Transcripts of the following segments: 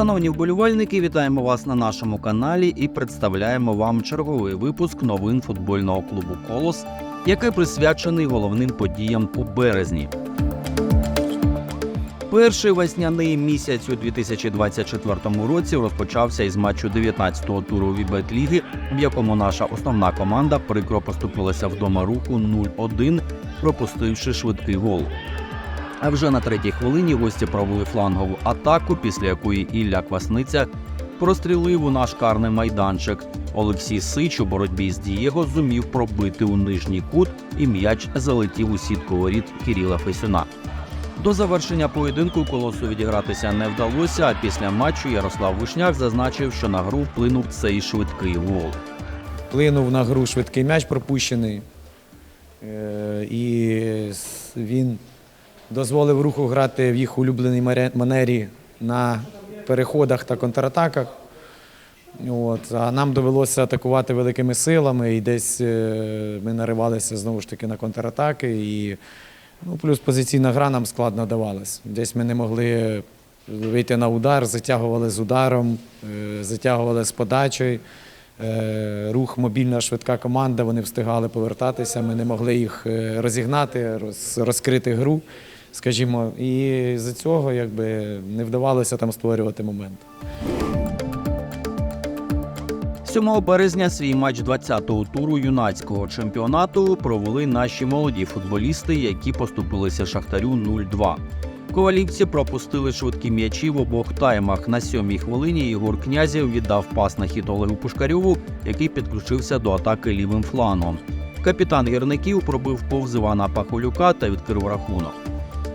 Шановні вболівальники, вітаємо вас на нашому каналі і представляємо вам черговий випуск новин футбольного клубу Колос, який присвячений головним подіям у березні. Перший весняний місяць у 2024 році розпочався із матчу 19-го туру Вібет Ліги, в якому наша основна команда прикро поступилася вдома руху 0-1, пропустивши швидкий гол. А вже на третій хвилині гості провели флангову атаку, після якої Ілля Квасниця прострілив у наш карний майданчик. Олексій Сич у боротьбі з Дієго зумів пробити у нижній кут, і м'яч залетів у сітку воріт Кіріла Фесюна. До завершення поєдинку колосу відігратися не вдалося. А після матчу Ярослав Вишняк зазначив, що на гру вплинув цей швидкий гол. Вплинув на гру швидкий м'яч пропущений. Е, І він дозволив руху грати в їх улюбленій манері на переходах та контратаках. От. А нам довелося атакувати великими силами, і десь е, ми наривалися знову ж таки на контратаки. І, ну, плюс позиційна гра нам складно давалась. Десь ми не могли вийти на удар, затягували з ударом, е, затягували з подачею. Е, Рух мобільна швидка команда, вони встигали повертатися. Ми не могли їх розігнати, розкрити гру, скажімо. І з цього якби не вдавалося там створювати момент. 7 березня свій матч 20-го туру юнацького чемпіонату провели наші молоді футболісти, які поступилися Шахтарю 0-2. Ковалівці пропустили швидкі м'ячі в обох таймах. На сьомій хвилині Ігор Князєв віддав пас на хід Олегу Пушкарьову, який підключився до атаки лівим флангом. Капітан гірників пробив повз Івана Пахолюка та відкрив рахунок.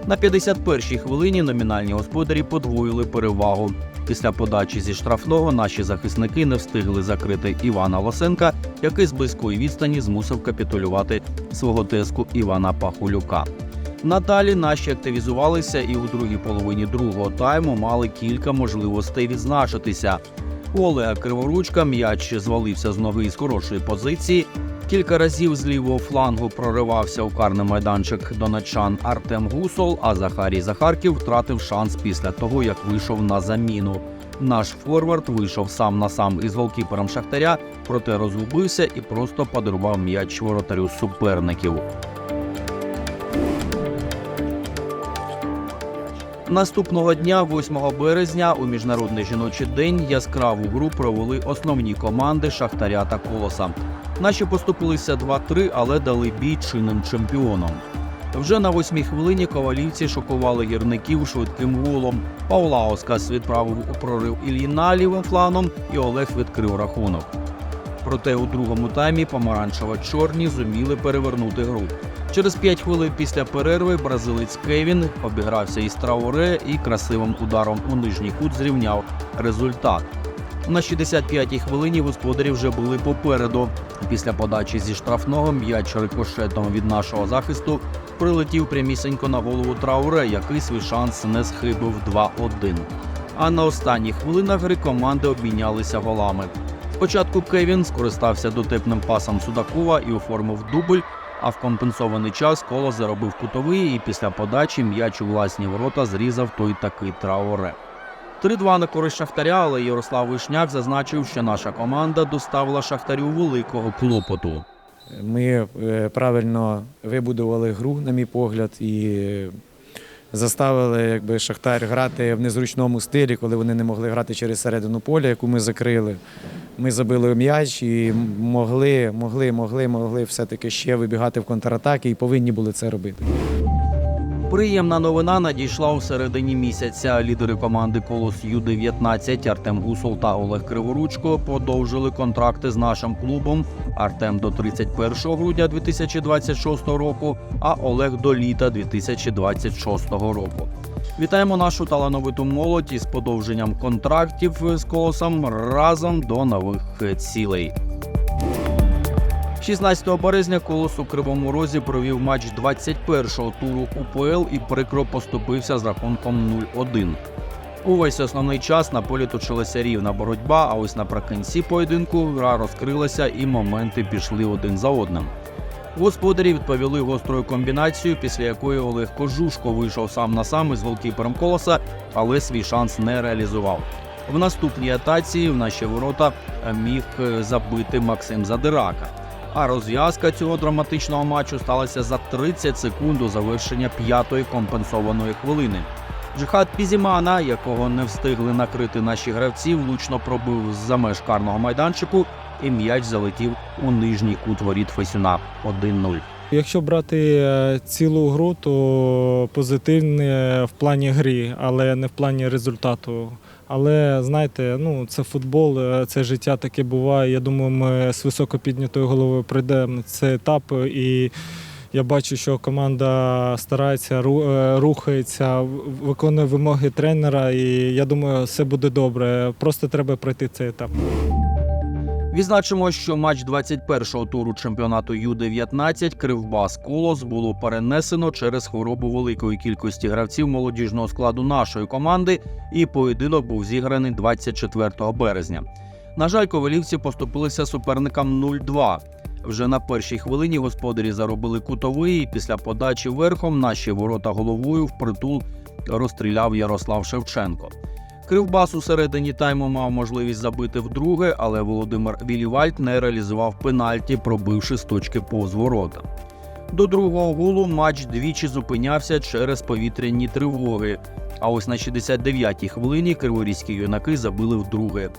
На 51-й хвилині номінальні господарі подвоїли перевагу. Після подачі зі штрафного наші захисники не встигли закрити Івана Лосенка, який з близької відстані змусив капітулювати свого теску Івана Пахулюка. Надалі наші активізувалися і у другій половині другого тайму мали кілька можливостей відзначитися. Олега Криворучка м'яч звалився з ноги з хорошої позиції. Кілька разів з лівого флангу проривався у карний майданчик донечан Артем Гусол, а Захарій Захарків втратив шанс після того, як вийшов на заміну. Наш форвард вийшов сам на сам із голкіпером Шахтаря, проте розгубився і просто подарував м'яч воротарю суперників. Наступного дня, 8 березня, у міжнародний жіночий день яскраву гру провели основні команди Шахтаря та Колоса. Наші поступилися 2-3, але дали бій чинним чемпіонам. Вже на восьмій хвилині ковалівці шокували гірників швидким голом. Паулаускас відправив у прорив Ільїна лівим фланом, і Олег відкрив рахунок. Проте у другому таймі помаранчево-чорні зуміли перевернути гру. Через 5 хвилин після перерви бразилець Кевін обігрався із Трауре і красивим ударом у нижній кут зрівняв результат. На 65-й хвилині господарі вже були попереду. Після подачі зі штрафного м'яч рикошетом від нашого захисту прилетів прямісінько на голову Трауре, який свій шанс не схибив 2-1. А на останніх хвилинах гри команди обмінялися голами. Спочатку Кевін скористався дотепним пасом Судакова і оформив дубль, а в компенсований час коло заробив кутовий і після подачі м'яч у власні ворота зрізав той такий Трауре. 3-2 на користь Шахтаря, але Ярослав Вишняк зазначив, що наша команда доставила Шахтарю великого клопоту. Ми е, правильно вибудували гру, на мій погляд, і заставили якби, Шахтар грати в незручному стилі, коли вони не могли грати через середину поля, яку ми закрили. Ми забили м'яч і могли, могли, могли, могли все-таки ще вибігати в контратаки і повинні були це робити. Приємна новина надійшла у середині місяця. Лідери команди Колос Ю-19 Артем Гусол та Олег Криворучко продовжили контракти з нашим клубом. Артем до 31 грудня 2026 року, а Олег до літа 2026 року. Вітаємо нашу талановиту молодь із подовженням контрактів з колосом разом до нових цілей. 16 березня колос у Кривому Розі провів матч 21-го туру УПЛ і прикро поступився з рахунком 0-1. Увесь основний час на полі точилася рівна боротьба, а ось наприкінці поєдинку гра розкрилася і моменти пішли один за одним. Господарі відповіли гострою комбінацією, після якої Олег Кожушко вийшов сам на сам із голкіпером колоса, але свій шанс не реалізував. В наступній атаці в наші ворота міг е, забити Максим Задирака. А розв'язка цього драматичного матчу сталася за 30 секунд до завершення п'ятої компенсованої хвилини. Джихад Пізімана, якого не встигли накрити наші гравці, влучно пробив з-за меж карного майданчику, і м'яч залетів у нижній кут воріт Фесюна 1-0. Якщо брати е, цілу гру, то позитивне в плані гри, але не в плані результату. Але знаєте, ну це футбол, е, це життя таке буває. Я думаю, ми з високо піднятою головою пройдемо цей етап. І я бачу, що команда старається, е, рухається, виконує вимоги тренера, і я думаю, все буде добре. Просто треба пройти цей етап. Відзначимо, що матч 21-го туру чемпіонату Ю-19 Кривбас Колос було перенесено через хворобу великої кількості гравців молодіжного складу нашої команди, і поєдинок був зіграний 24 березня. На жаль, ковалівці поступилися суперникам 0-2. Вже на першій хвилині господарі заробили кутовий, і після подачі верхом наші ворота головою впритул розстріляв Ярослав Шевченко. Кривбас у середині тайму мав можливість забити вдруге, але Володимир Вілівальд не реалізував пенальті, пробивши з точки повз ворота. До другого голу матч двічі зупинявся через повітряні тривоги. А ось на 69-й хвилині криворізькі юнаки забили вдруге.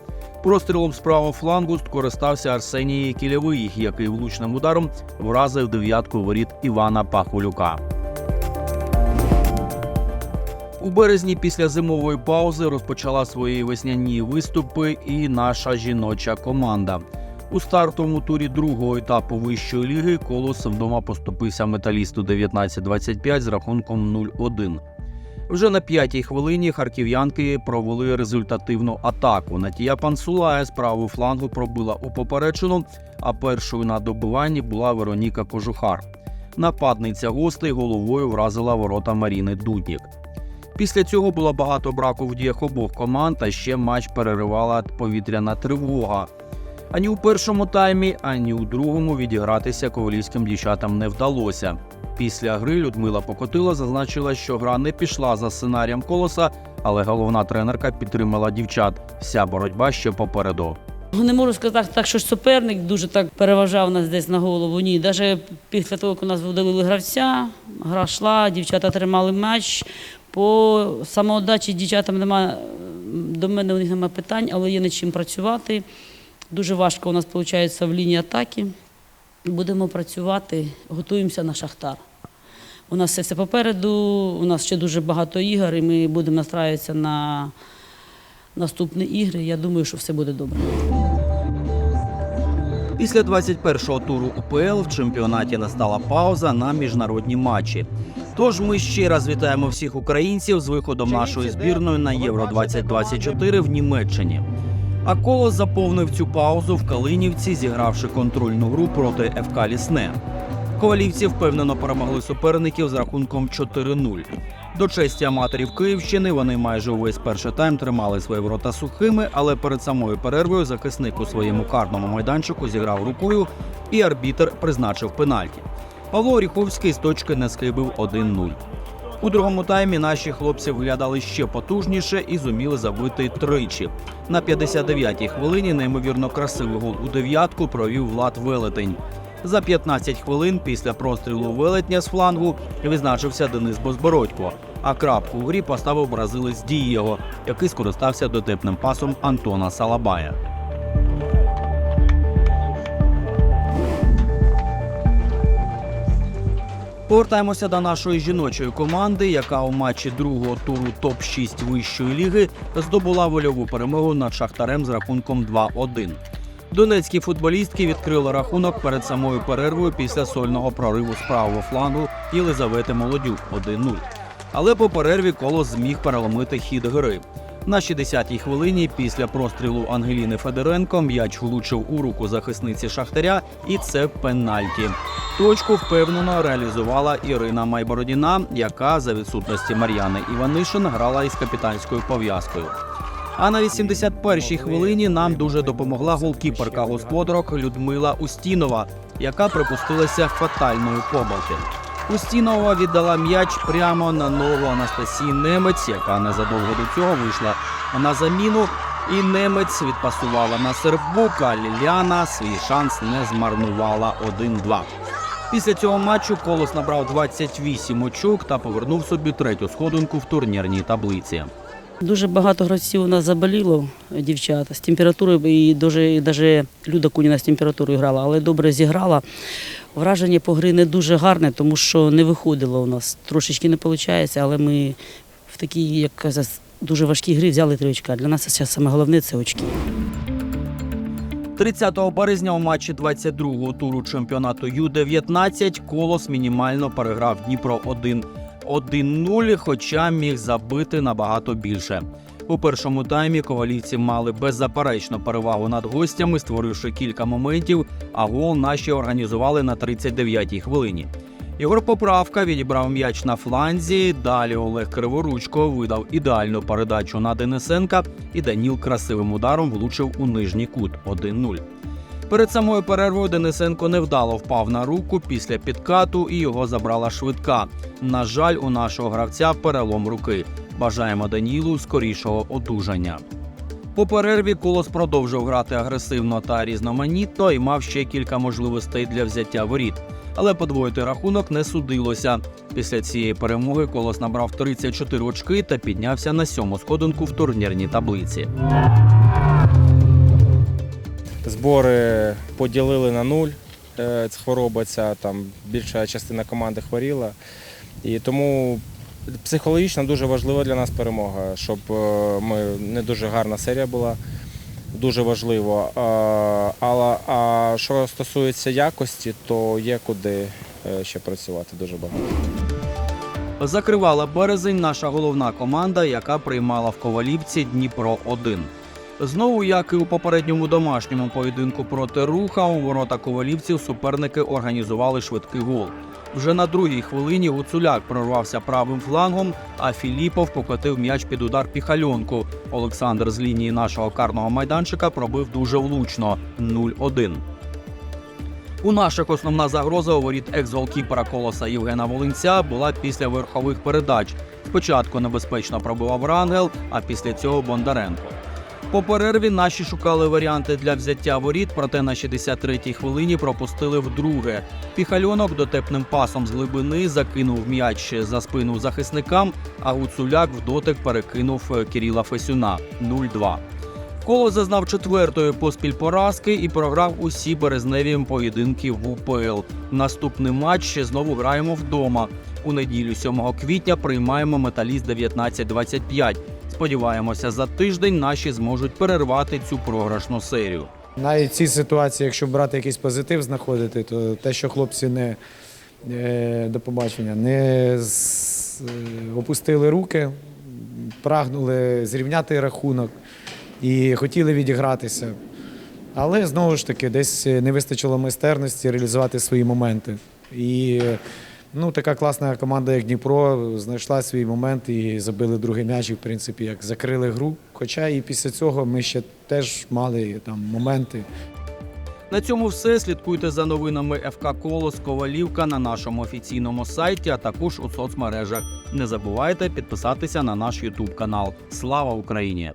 Прострілом з правого флангу скористався Арсеній Кілєвий, який влучним ударом вразив дев'ятку воріт Івана Пахулюка. У березні після зимової паузи розпочала свої весняні виступи і наша жіноча команда. У стартовому турі другого етапу вищої ліги колос вдома поступився металісту 19-25 з рахунком 0-1. Вже на п'ятій хвилині харків'янки провели результативну атаку. Натія Пансулая з правого флангу пробила у поперечину, а першою на добиванні була Вероніка Кожухар. Нападниця гостей головою вразила ворота Маріни Дуднік. Після цього було багато браку в діях обох команд, а ще матч переривала повітряна тривога. Ані у першому таймі, ані у другому відігратися ковалівським дівчатам не вдалося. Після гри Людмила Покотила зазначила, що гра не пішла за сценарієм колоса, але головна тренерка підтримала дівчат. Вся боротьба ще попереду. Не можу сказати так, що суперник дуже так переважав нас десь на голову. Ні, навіть після того, як у нас видалили гравця, гра йшла, дівчата тримали м'яч. По самоотдачі дівчатам немає, до мене у них немає питань, але є над чим працювати. Дуже важко у нас виходить в лінії атаки. Будемо працювати, готуємося на шахтар. У нас все, все попереду, у нас ще дуже багато ігор, і ми будемо настраюватися на наступні ігри. Я думаю, що все буде добре. Після 21-го туру УПЛ в чемпіонаті настала пауза на міжнародні матчі. Тож ми ще раз вітаємо всіх українців з виходом нашої збірної на Євро 2024 в Німеччині. А колос заповнив цю паузу в Калинівці, зігравши контрольну гру проти ФК Лісне. Ковалівці впевнено перемогли суперників з рахунком 4-0. До честі аматорів Київщини вони майже увесь перший тайм тримали свої ворота сухими, але перед самою перервою захисник у своєму карному майданчику зіграв рукою, і арбітер призначив пенальті. Павло Оріховський з точки не схибив 1-0. У другому таймі наші хлопці виглядали ще потужніше і зуміли забити тричі. На 59-й хвилині неймовірно красивий гол у дев'ятку провів Влад Велетень. За 15 хвилин після прострілу велетня з флангу відзначився Денис Безбородько. А крапку у грі поставив бразилець Дієго, який скористався дотепним пасом Антона Салабая. Повертаємося до нашої жіночої команди, яка у матчі другого туру топ-6 вищої ліги здобула вольову перемогу над шахтарем з рахунком 2-1. Донецькі футболістки відкрили рахунок перед самою перервою після сольного прориву з правого флангу Єлизавети Молодюк 1-0. Але по перерві колос зміг переломити хід гри. На 60-й хвилині після прострілу Ангеліни Федоренко м'яч влучив у руку захисниці Шахтаря, і це пенальті. Точку впевнено реалізувала Ірина Майбородіна, яка за відсутності Мар'яни Іванишин грала із капітанською пов'язкою. А на 81-й хвилині нам дуже допомогла голкіперка господарок Людмила Устінова, яка припустилася фатальної помилки. Устінова віддала м'яч прямо на ногу Анастасії Немець, яка незадовго до цього вийшла на заміну. І немець відпасувала на Сербука. Ліляна свій шанс не змарнувала 1-2. Після цього матчу Колос набрав 28 очок та повернув собі третю сходинку в турнірній таблиці. Дуже багато гравців у нас заболіло, дівчат, з температурою, і дуже, навіть Люда Куніна з температурою грала, але добре зіграла. Враження по гри не дуже гарне, тому що не виходило у нас. Трошечки не виходить, але ми в такій, як казати, дуже важкій грі взяли три очка. Для нас зараз саме головне це очки. 30 березня у матчі 22-го туру чемпіонату Ю-19 Колос мінімально переграв Дніпро 1 1-0, хоча міг забити набагато більше. У першому таймі ковалівці мали беззаперечну перевагу над гостями, створивши кілька моментів, а гол наші організували на 39-й хвилині. Ігор Поправка відібрав м'яч на фланзі. Далі Олег Криворучко видав ідеальну передачу на Денисенка, і Даніл красивим ударом влучив у нижній кут 1-0. Перед самою перервою Денисенко невдало впав на руку після підкату і його забрала швидка. На жаль, у нашого гравця перелом руки. Бажаємо Данілу скорішого одужання. По перерві Колос продовжив грати агресивно та різноманітно і мав ще кілька можливостей для взяття воріт. Але подвоїти рахунок не судилося. Після цієї перемоги Колос набрав 34 очки та піднявся на сьому сходинку в турнірній таблиці. Збори поділили на нуль. Це хвороба ця, там більша частина команди хворіла. І тому психологічно дуже важлива для нас перемога, щоб е, ми не дуже гарна серія була. Дуже важливо. А, Але а що стосується якості, то є куди е, ще працювати дуже багато. Закривала березень наша головна команда, яка приймала в Ковалівці Дніпро 1 Знову, як і у попередньому домашньому поєдинку проти руха, у ворота ковалівців суперники організували швидкий гол. Вже на другій хвилині Гуцуляк прорвався правим флангом, а Філіпов покотив м'яч під удар піхальонку. Олександр з лінії нашого карного майданчика пробив дуже влучно 0-1. У наших основна загроза у воріт екс-голкіпера колоса Євгена Волинця була після верхових передач. Спочатку небезпечно пробивав Рангел, а після цього Бондаренко. По перерві наші шукали варіанти для взяття воріт, проте на 63-й хвилині пропустили вдруге. Піхальонок дотепним пасом з глибини закинув м'яч за спину захисникам, а Гуцуляк в дотик перекинув Кіріла Фесюна 0-2. Коло зазнав четвертої поспіль поразки і програв усі березневі поєдинки в УПЛ. Наступний матч ще знову граємо вдома. У неділю 7 квітня приймаємо металіст 19-25. Сподіваємося, за тиждень наші зможуть перервати цю програшну серію. Навіть в цій ситуації, якщо брати якийсь позитив знаходити, то те, що хлопці не е, до побачення, не е, опустили руки, прагнули зрівняти рахунок і хотіли відігратися. Але знову ж таки, десь не вистачило майстерності реалізувати свої моменти. І ну, така класна команда, як Дніпро, знайшла свій момент і забили другий м'яч, і в принципі як закрили гру. Хоча і після цього ми ще теж мали там моменти. На цьому все. Слідкуйте за новинами ФК Колос Ковалівка на нашому офіційному сайті, а також у соцмережах. Не забувайте підписатися на наш Ютуб канал. Слава Україні!